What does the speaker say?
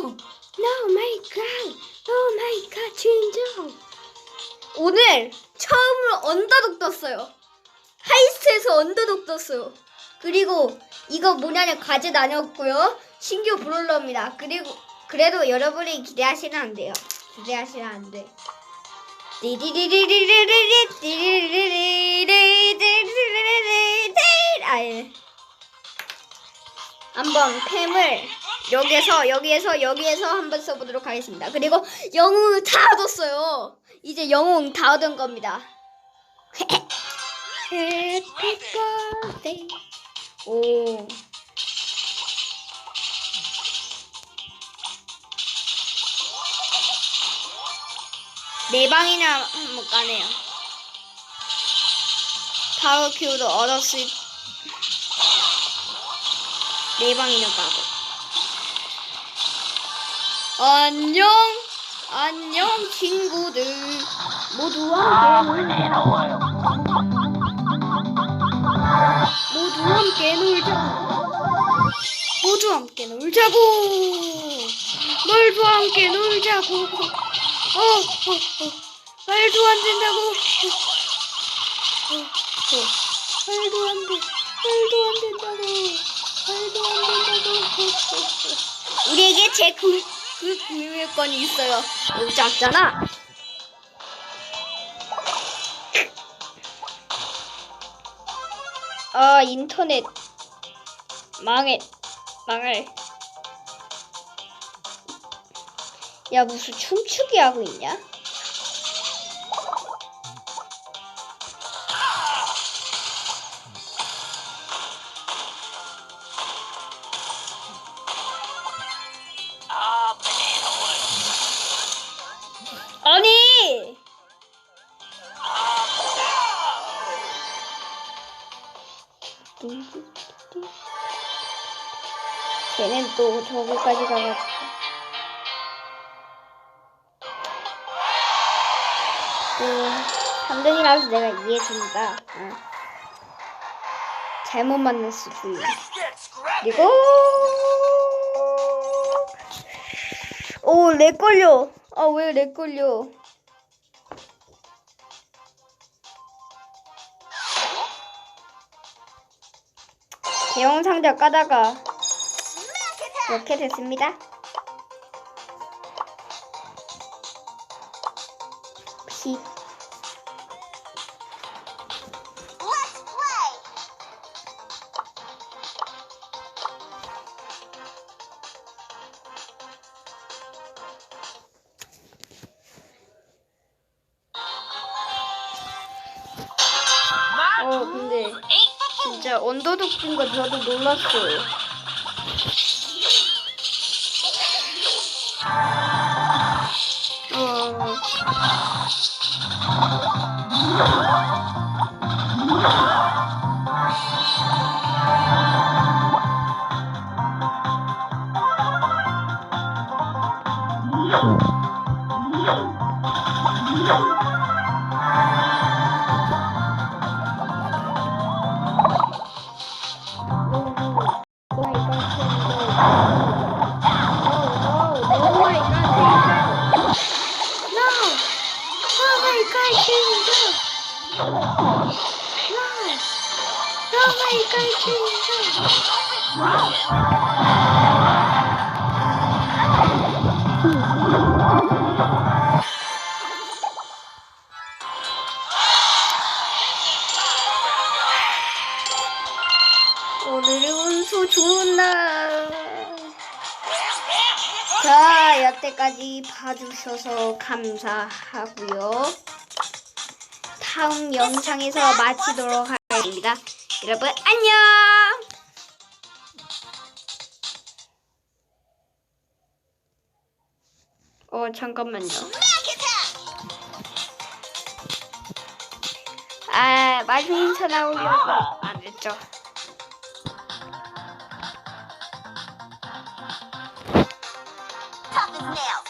No my god. Oh my god. 진짜. 오늘 처음으로 언더독 떴어요. 하이스트에서 언더독 떴어요. 그리고 이거 뭐냐면 과제 나눴고요. 신규 브롤러입니다. 그리고 그래도 여러분이 기대하시면 안 돼요. 기대하시면 안 돼. 한번 템을 여기에서 여기에서 여기에서 한번 써보도록 하겠습니다. 그리고 영웅 다 얻었어요. 이제 영웅 다 얻은 겁니다. 오. 네 방이나 한번 까네요. 타워 큐도 얻었을 네 방이나 까고. 안녕, 안녕 친구들 모두 함께 놀자. 모두 함께 놀자. 모두 함께 놀자고. 모두 함께 놀자고. 어, 어, 어. 말도 안 된다고. 어, 어, 어. 말도 안 돼. 말도 안 된다고. 말도 안 된다고. 우리에게 제 그, 그 구매권이 있어요. 너무 작잖아. 아 인터넷 망해 망할 야 무슨 춤추기 하고 있냐? 걔는 또 저기까지 가가지고 그 3등이라서 내가 이해해줍니다 응. 잘못 만났어 주인 그리고 오렉 걸려. 아 왜 렉 걸려 대형 상자 까다가 이렇게 됐습니다. 피. 어 근데 진짜 언더독 준 거 저도 놀랐어요. 어. 오늘은 운수 좋은 날. 자, 여태까지 봐주셔서 감사하고요. 다음 영상에서 마치도록 하겠습니다. 여러분 안녕. 어 잠깐만요. 아 마중 인사 나오려고 안 했죠. tough as nails.